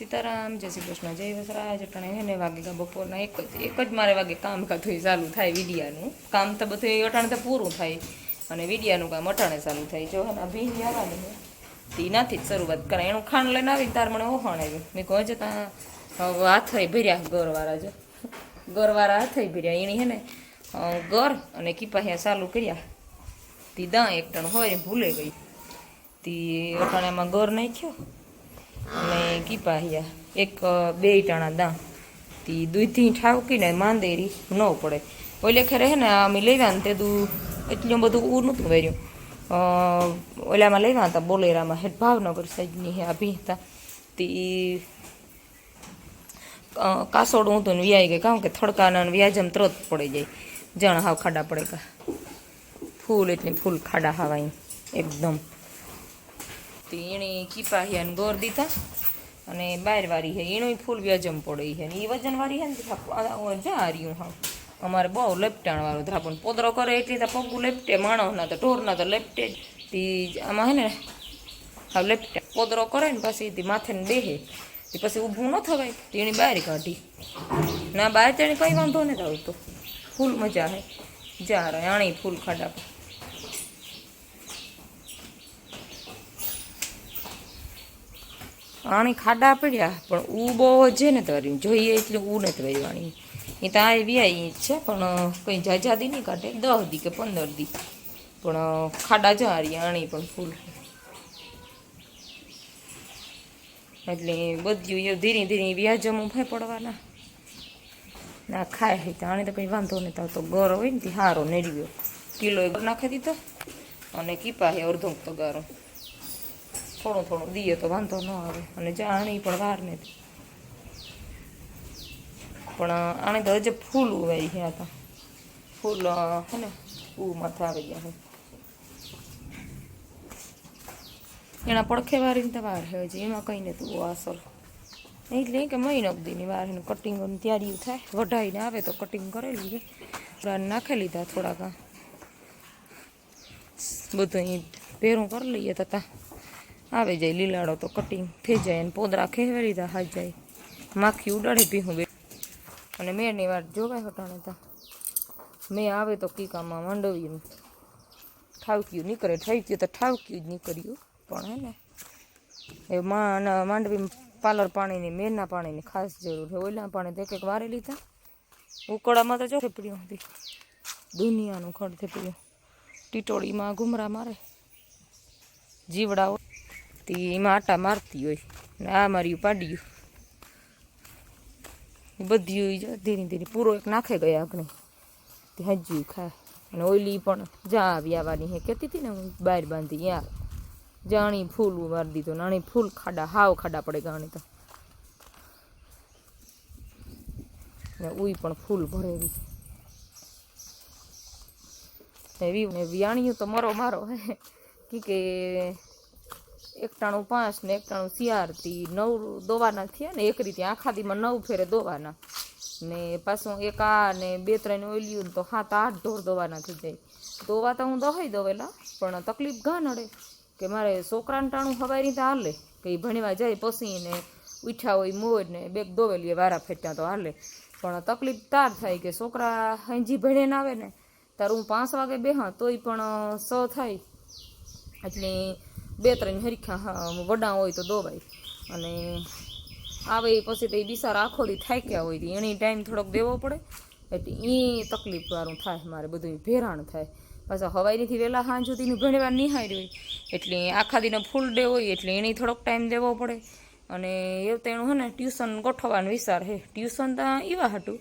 સીતારામ, જય શ્રી કૃષ્ણ, જય વસરાજ, અટાણે એને વાગે બપોરના એક જ એક જ મારે વાગે કામ કાથું ચાલુ થાય વિડિયાનું. કામ તો બધું અટાણે તો પૂરું થાય અને વિડિયાનું કામ અટાણે ચાલુ થાય. જો હા ભીન આવવાની તે નાથી જ શરૂઆત કરાય. એનું ખાંડ લઈને આવીને તાર મને ઓહણ આવ્યું. મેં કહું હજુ ત્યાં હાથ ભર્યા ગરવાળા જો. ગરવાળા હાથ ભર્યા. એણી હે ને ગર અને કીપાહિયા ચાલુ કર્યા. તી દા એકટણ હોય ભૂલે ગઈ. તી અટાણામાં ગર નાખ્યો. અને કીપાહિયા એક બે ટાણા દા તી દૂધથી ઠાવકીને માંદેરી ન પડે. ઓલે ખેરે હે ને અમે લેવા ને તે દૂ એટલું બધું ઉ નહોતું વર્યું. અ, ઓલામાં લેવા હતા બોલેરામાં હેઠ ભાવનગર સાઈડની હે અભી હતા તી કાસોડું હતું ને વ્યાઈ ગઈ કારણ કે થડકાના વ્યાજમ ત્રત પડી જાય. જણ હાવ ખાડા પડે કા. ફૂલ એટલે ફૂલ ખાડા હાવાય એકદમ. તે એણે અને ગોર દીધા. અને બાર વારી હે એનું ફૂલ વ્યાજમ પડે છે ને એ વજન વાળી હે ને તો જા રહ્યું હા અમારે બહુ લેપટાણ વાળું ધ્રાપણ પોદરો કરે એટલી તો પગું લેપટે માણસના તો ઢોરના તો લેપટે તી આમાં હે ને હા લેપટે. પોદરો કરે ને પછી તે માથે ને બેહે તે પછી ઊભું ન થવાય. તો એની બહાર કાઢી. ના બહાર તેણે કંઈ વાંધો નથી આવતો ફૂલ મજા હે. જા રે, આણી ફૂલ ખાડા આણી ખાડા પડ્યા, પણ ઉ બહુ છે ને તરી જોઈએ એટલે ઊ નથી વહેવાની એ તો આ વ્યાય છે, પણ કંઈ જાજાદી નહીં કાઢે. દસ દી કે પંદર દી. પણ ખાડા જા રહી આણી પણ ફૂલ. એટલે બધું એ ધીરે ધીરે વ્યાજમું ભાઈ પડવાના. ના, ખાય છે તો આણે તો કંઈ વાંધો નહીં તો ગરો હોય ને, તે સારો નેડ્યો. કિલો નાખી દીધો અને કીપા છે અડધો તગારો થોડું થોડું દઈએ તો વાંધો ન આવે. અને જાણી પણ વાર નથી. પણ આને તો હજે ફૂલ ઉવાઈ ગયા હતા ફૂલ હે ને, ઉ આવી ગયા હોય એના પડખે વારીને તો વાર હજી. એમાં કંઈ નથી બહુ અસર એટલે કે મહિનો દીની વાર એનું કટિંગ તૈયારી થાય. વઢાઈને આવે તો કટિંગ કરેલી છે. થોડા નાખી લીધા થોડાક. બધું અહીં ભેરું કરી લઈએ તો તા. આવે જાય, લીલાડો તો કટિંગ થઈ જાય અને પોદરા ખેવી લીધા હાથ જાય. માખી ઉડાડે ભીહું બે. અને મેળની વાર જોવાય હટાણે તા. મેં આવે તો કીકામાં માંડવી ઠાવક્યું નીકળે થઈ ગયું તો ઠાવક્યું જ નીકળ્યું. પણ હે ને, એ માંડવી પાલર પાણીની મેરના પાણીની ખાસ જરૂર છે ઓલા પાણી તો એક એક વારે લીધા. ઉકળામાં તો જો થેપડ્યું હતી દુનિયાનું ખડ થેપડ્યું. ટીટોળીમાં ઘુમરા મારે. જીવડા હોય તે એમાં આટા મારતી હોય. ને આ માર્યું પાડ્યું બધી ધીરે ધીરે પૂરો એક નાખે ગયા આપણે તે હજ્યું ખાય. અને ઓઈલી પણ જ્યાં આવી આવવાની હે. કહેતી હતી ને હું બહાર બાંધી યાર જાણી ફૂલ મારી દીધો. નાની ફૂલ ખાડા, હાવ ખાડા પડે ગાણી તો. ને ઉઈ પણ ફૂલ ભરેલી એવી. ને વિયાણીયું તો મરો મારો હે. કી કે એક ટાણું પાંચ ને એક ટાણું શિયાળથી નવ દોવાના થયા ને એક રીતે આખા દીમાં નવ ફેરે દોવાના. ને પાછું એક આ ને બે ત્રણ ઓઈલ્યું તો સાત આઠ ઢોર દોવાના થઈ જાય. દોવા તો હું દોવાઈ દોવેલા પણ તકલીફ ઘા નડે કે મારે છોકરાને ટાણું હવાય રીતે હાલે કે ભણવા જાય પછી ને ઉઠ્યા હોય મોર ને બેગ દોવેલી વારા ફેટ્યા તો હાલે. પણ તકલીફ તાર થાય કે છોકરા હંજી ભણે ના આવે ને, તારું હું પાંચ વાગે બેહા તોય પણ સ થાય. એટલે બે ત્રણ હરીખા વડા હોય તો દોવાય. અને આવે પછી તો એ બિસારા આખો દી થાક્યા હોય એની ટાઈમ થોડોક દેવો પડે. એટલે એ તકલીફ વાળું થાય મારે બધું ભેરાણ થાય. પાછા હવાઈથી વહેલા સાંજ સુધીનું ભણવા નિહાળી હોય. એટલે આખા દીનો ફૂલ ડે હોય, એટલે એને થોડોક ટાઈમ દેવો પડે. અને એવું તો એનું હે ને ટ્યુશન ગોઠવવાનો વિચાર હે. ટ્યુશન તો એવા હાટું.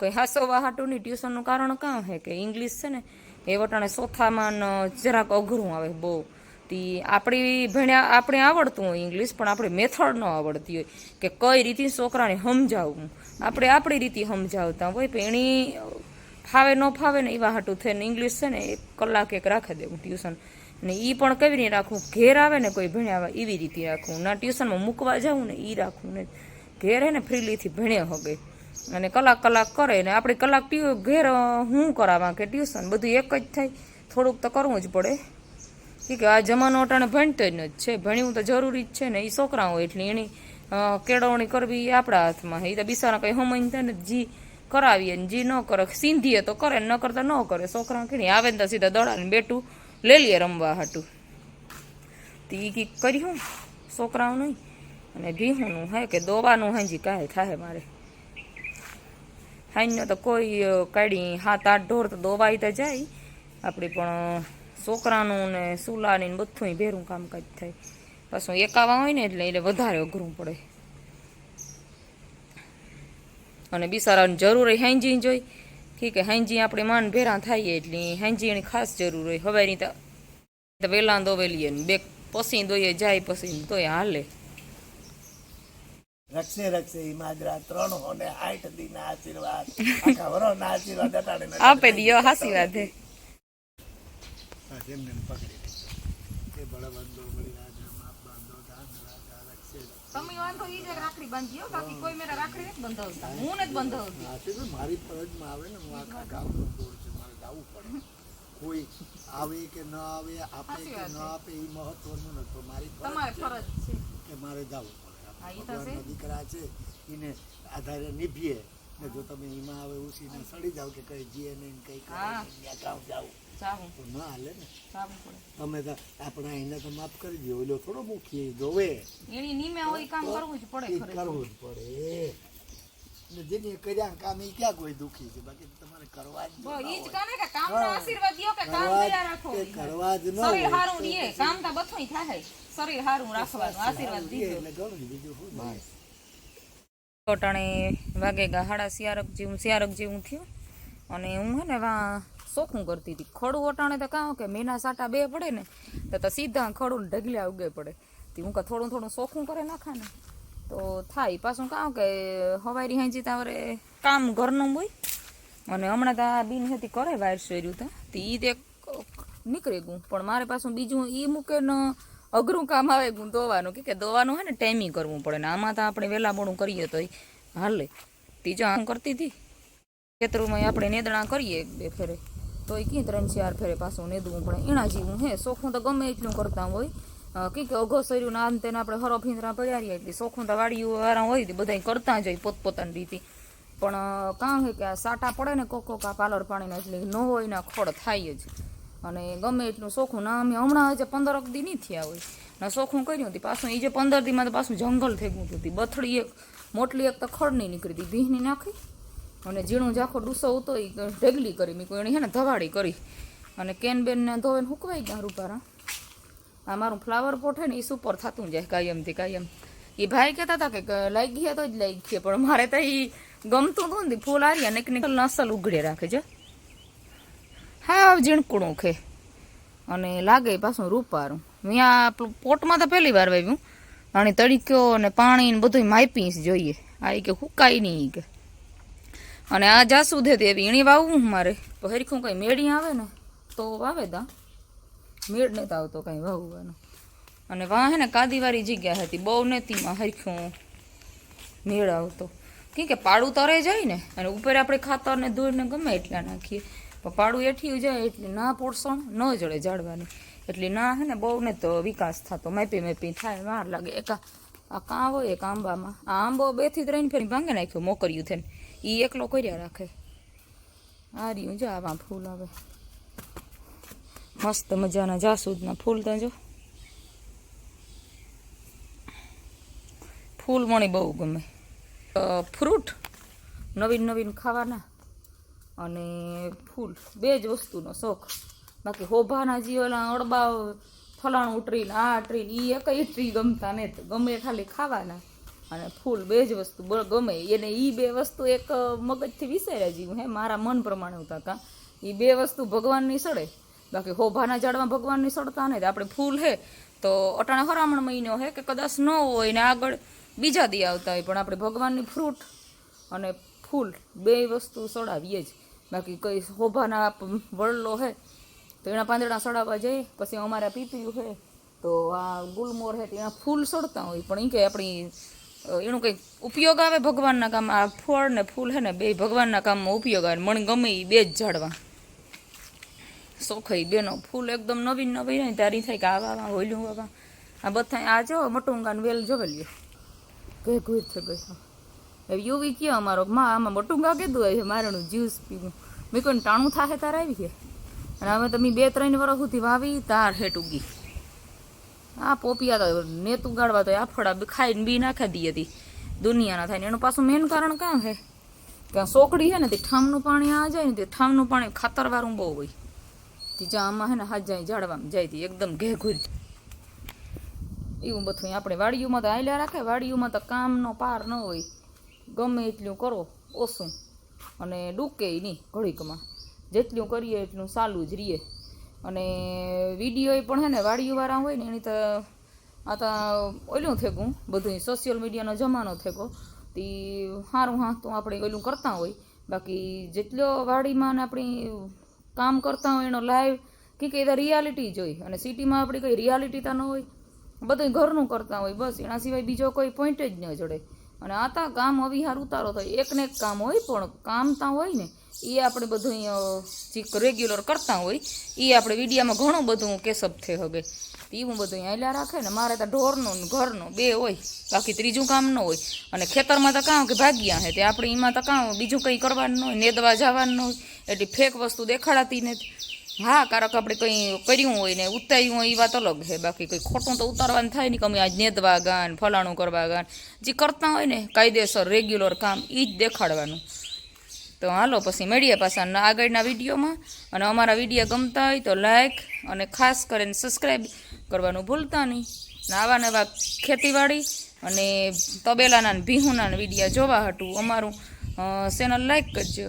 કંઈ હાસવવા હાટું નહીં. ટ્યુશનનું કારણ કાં હે કે ઇંગ્લિશ છે ને, એ વટાણે ચોથામાં જરાક અઘરું આવે બહુ. તી આપણી ભણ્યા, આપણે આવડતું હોય ઇંગ્લિશ પણ આપણે મેથડ ન આવડતી હોય કે કઈ રીતે છોકરાને સમજાવવું આપણે આપણી રીતે સમજાવતા હોય, પણ એની ફાવે ન ફાવે ને એવા હાટું થઈને ઇંગ્લિશ છે ને એક કલાક એક રાખી દેવું ટ્યુશન ને એ પણ કેવી રીતે રાખવું? ઘેર આવે ને કોઈ ભણ્યા આવે એવી રીતે રાખવું. ના ટ્યુશનમાં મૂકવા જાઉં ને એ રાખવું ને ઘેર હે ને ફ્રીલીથી ભણ્યા હગે. અને કલાક કલાક કરે ને આપણે કલાક ઘેર હું કરાવવા કે ટ્યુશન બધું એક જ થાય. થોડુંક તો કરવું જ પડે. ઠીક આ જમાનો અટાણે ભણતો જ નથી છે. ભણ્યું તો જરૂરી જ છે ને. એ છોકરા હોય એટલે એની કેળવણી કરવી એ આપણા હાથમાં. એ તો બિસારા કંઈ સમજ થાય ને જી કરાવીએ ને જી ન કરે. સિંધીએ તો કરે ન કરતા ન કરે. છોકરા કીણી આવે ને તો સીધા દડાને બેઠું લઈ લઈએ રમવા હાટું. તો એ કંઈક કર્યું છોકરાઓ નહીં અને ભીહુંનું હે કે દોવાનું હાજી કાંઈ થાય મારે. હાઈનો તો કોઈ કાઢી હાથ આઠ ઢોર તો દોવાઈ તો જાય. આપણી પણ છોકરાનું ને સુલાની ને બધું ભેરું કામકાજ થાય. પાછું એકાવા હોય ને એટલે એટલે વધારે અઘરું પડે. અને બિસારાની જરૂર હોય હાંજી જોઈ ઠીક કે હાંજી આપણે માન ભેરા થાય એટલે હાંજીની ખાસ જરૂર હોય. હવેની તો તો વેલા દોવેલીએ ને બે પસી દોઈએ જાય પછી તોય હાલે. રક્ષે રક્ષે ઈ માજરા ત્રણ હોને આઠ આશીર્વાદ. આખા વરો આશીર્વાદ આપે દિયો આશીર્વાદ હે બસ એમને એમ પકડી એ બળવંતો બળીરાજા માપ બાંધો દાન રાજા રક્ષે તમે વાંધો ઈ જ રાખડી બાંધીઓ બાકી કોઈ મેરા રાખડી નથી બંધાવતા. હું નથી બંધાવતી. આથી તો મારી ફરજમાં આવે ને હું આખા ગામનો બોર છે મારે જવું પડે. કોઈ આવે કે ન આવે આપે કે ન આપે એ મહત્વનું નથી મારી તમારે ફરજ ફરજ છે. કે મારે જવું પડે. દીકરા છે એને આધારે નિભીએ. ને જો તમે એમાં આવે ઉસીને સડી જાવ કે કઈ જીએ નહીં કઈ કામ જાવું જાવું. તો ના હાલે ને. તમે તો આપણા એને તો માફ કરી દો ઓલો થોડો મુખી જોવે. એની નીમે હોય કામ કરવું જ પડે એ કરવું જ પડે. ને જેની કર્યા કામ એ ક્યાં કોઈ દુખી છે? બાકી તમારે કરવા જ બો ઈ જ હોય. કાને કે કામનો આશીર્વાદ દ્યો કે કામ કરવા રાખો. કે કરવા જ ન શરીર હોય. હારું રીએ કામ તો બથોય થાય. શરીર હારું રાખવાનું આશીર્વાદ દીધો. એટલે ઘણું બીજું જોઈએ. અટાણે વાગે ગા, હાડા શિયારક જેવું શિયારક જેવું થયું. અને હું હે ને વા શોખું કરતી હતી. ખડું અટાણે તો કાં કે મેના સાટા બે પડે ને, તો તો સીધા ખડું ઢગલ્યા ઉગે પડે. તે હું કાં થોડું થોડું શોખું કરે નાખા ને તો થાય પાછું કાં કે હવારી હાંજી તારે કામ ઘરનું હોય. અને હમણાં તો આ બિન હતી કરે વાયર શેર્યું તા. ઈ તે નીકળી ગયું. પણ મારે પાછું બીજું એ મૂકે ને અઘરું કામ આવે ધોવાનું કે કે હોય ને ટાઈમિંગ કરવું પડે ને. આમાં તો આપણે વહેલા મોડું કરીએ તો હાલે. ત્રીજો આમ કરતી હતી. ખેતરમાં આપણે નેદણા કરીએ બે ફેરે. તો એ કી ત્રણ ચાર ફેરે પાછું નેદવું પડે. એના જેવું હે. સોખું તો ગમે એટલું કરતા હોય. અ, કી કે અઘો સર્યું ને આમ તેને આપણે હરો ફીંદરા પડ્યા રહીએ એટલે શોખું તો વાડીઓ વાળા હોય બધા કરતા જ હોય પોતપોતાની રીતે. પણ કામ કાં હે કે આ સાટા પડે ને કોકો આ પાલર પાણીના એટલે ન હોય ને ખોડ થાય જ. અને ગમે એટલું સોખું, ના, અમે હમણાં હજે પંદર દી નહીં થયા હોય. ને, સોખું કર્યું હતી પાછું એ જે પંદર દીમાં તો પાછું જંગલ થઈ ગયું હતું બથડી એક, મોટલી એક તો ખડ નહીં નીકળી હતી ભીહની નાખી. અને ઝીણું જાખો ડૂસો ઉતો એ ઢેગલી કરી મેં કોઈ છે ને ધવાડી કરી. અને કેન બેનને ધોવે ને હુકવાઈ ગયા રૂપારા આ મારું ફ્લાવર પોટ છે ને એ સુપર થતું જાય કાયમથી કાયમ. એ ભાઈ કહેતા હતા કે લાગી ગયા તો જ લાગી ગયા, પણ મારે તો એ ગમતું હતું ને ફૂલ આર્યા અને એક અસલ ઉઘડે રાખે છે. હા ઝીણકુણું ખે અને લાગે પાછું રૂપારું. પેલું પોટમાં તો પહેલી વાર વાવ્યું. અને તડીક્યો અને પાણી ને બધું માપી જોઈએ. આ કે હુકાય નહીં કે. અને આ જાસુ દે એવી એણી વાવવું મારે. તો હરખું કંઈ મેળી આવે ને, તો વાવે દા. મેળ નથી આવતો કંઈ વાવવાનું. અને વાં હે ને કાદીવાળી જગ્યા હતી, બહુ નેતીમાં હરખું મેળ આવતો. કેમ કે પાડું તરે જાય ને, અને ઉપર આપણે ખાતર ને ધૂળ ને ગમે એટલા નાખીએ. પાડું એઠી જાય એટલે ના પોષણ ન જડે ઝાડવાની એટલે ના હે ને બહુ ને તો વિકાસ થતો. મેપી મેપી થાય, વાર લાગે. એક આ કાં હોય એક આંબામાં. આ આંબો બેથી ત્રણ ફેરી ભાંગે નાખ્યો, મોકર્યું થઈને. એ એકલો કર્યા રાખે. આ રહ્યું જો આવા ફૂલ આવે. મસ્ત મજાના જાસૂદના ફૂલ તો જો. ફૂલ મને બહુ ગમે. ફ્રૂટ. નવીન નવીન ખાવાના. અને ફૂલ, બે જ વસ્તુનો શોખ. બાકી હોભાના જે અડબા ફલાણું ઉતરીને આ ટ્રીન એ એકઈ ટ્રી ગમતા ને ગમે ખાલી ખાવાના. અને ફૂલ બે જ વસ્તુ ગમે. એને એ બે વસ્તુ એક મગજથી વિસર્યા જેવું હે, મારા મન પ્રમાણે હતા કાં એ બે વસ્તુ ભગવાનની સડે. બાકી હોભાના ઝાડમાં ભગવાનની સડતા નહીં. આપણે ફૂલ હે તો અટાણે હરામણ મહિનો હે કે કદાચ ન હોય ને આગળ બીજા દી આવતા હોય. પણ આપણે ભગવાનની ફ્રૂટ અને ફૂલ બે વસ્તુ સડાવીએ જ. બાકી કઈ શોભાના વળલો હે, તો એના પાંદડા સડાવવા જઈએ, પછી અમારા પીપીયું હે, તો આ ગુલમોર હે એના ફૂલ સડતા હોય. પણ એ કે આપણી એનું કંઈક ઉપયોગ આવે ભગવાનના કામ, આ ફળ ને ફૂલ હે ને બે ભગવાનના કામમાં ઉપયોગ આવે, મને ગમે એ બે જ ઝાડવા. સોખાઈ બેનો ફૂલ એકદમ નવીન નવી હોય તારી થાય કે આવા આવા હોલ્યું આવા. આ બધા આ જો મટુંગા ને વેલ જોવે લ્યો. ભેગું થઈ હવે યુવી કયો અમારો? માં આમાં મોટું ગા કીધું હોય મારાનું જ્યુસ પીવું. મેં કોઈ ટાણું થાહે તારે આવી છે? અને હવે તમે બે ત્રણ વર્ષ સુધી વાવી, તાર હેટ ઉગી આ પોપિયા તો નેત ઉગાડવા તો આફડા બી ખાઈને બી નાખી દી હતી. દુનિયાના થાય ને એનું પાછું મેન કારણ કાં છે કે સોકડી છે ને, તે ઠામનું પાણી આ જાય ને, તે ઠામનું પાણી ખાતરવાળું બહુ હોય. તે જ્યાં આમાં છે ને, હાથ જાય ઝાડવામાં જાય તી એકદમ ઘેઘુર એવું બધું આપણે વાડીઓમાં તો આયલા રાખે, વાડીઓમાં તો કામનો પાર ન હોય. ગમે એટલું કરો, ઓછું. અને ડૂકે નહીં ઘડીકમાં. જેટલું કરીએ એટલું સાલું જ રહીએ અને વીડિયો પણ હે ને વાડીઓવાળા હોય ને, એની તો આ તો ઓલું થેકું, બધું સોશિયલ મીડિયાનો જમાનો થેકો. તે સારું હા, તો આપણે ઓલું કરતા હોય. બાકી જેટલો વાડીમાં ને આપણી કામ કરતા હોય એનો લાઈવ, કે કે રિયાલિટી જોઈ અને સિટીમાં આપણી કંઈ રિયાલિટી તો ન હોય. બધું ઘરનું કરતા હોય, બસ. એના સિવાય બીજો કોઈ પોઈન્ટ જ ન જડે. અને આ તા કામ અવિહાર ઉતારો થાય. એકને એક કામ હોય પણ કામ ત્યાં હોય ને એ આપણે બધું અહીંયા જે રેગ્યુલર કરતા હોય એ આપણે વિડીયામાં ઘણું બધું કેસઅપ થઈ હવે. એવું બધું અહીંયા રાખે ને, મારે તો ઢોરનું ઘરનું બે હોય, બાકી ત્રીજું કામ ન હોય. અને ખેતરમાં તો કાં કે ભાગ્યા હે તે આપણે એમાં તો કાં બીજું કંઈ કરવાનું હોય, નેદવા જવાનું હોય, એટલી ફેક વસ્તુ દેખાડાતી નથી. હા, કારક આપણે કંઈ કર્યું હોય ને, ઉતાર્યું હોય એ વાત અલગ છે. બાકી કંઈ ખોટું તો ઉતારવાનું થાય નહીં. કે અમે આજ નેદવા ગાન, ફલાણું કરવા ગાન, જે કરતા હોય ને, કાયદેસર રેગ્યુલર કામ એ જ દેખાડવાનું. તો હાલો, પછી મળીએ પાછા આગળના વિડીયોમાં. અને અમારા વીડિયો ગમતા હોય તો લાઇક અને ખાસ કરીને સબસ્ક્રાઈબ કરવાનું ભૂલતા નહીં. આવા નવા ખેતીવાડી અને તબેલાના ભીહુના વીડિયો જોવા હતું અમારું ચેનલ લાઈક કરજો.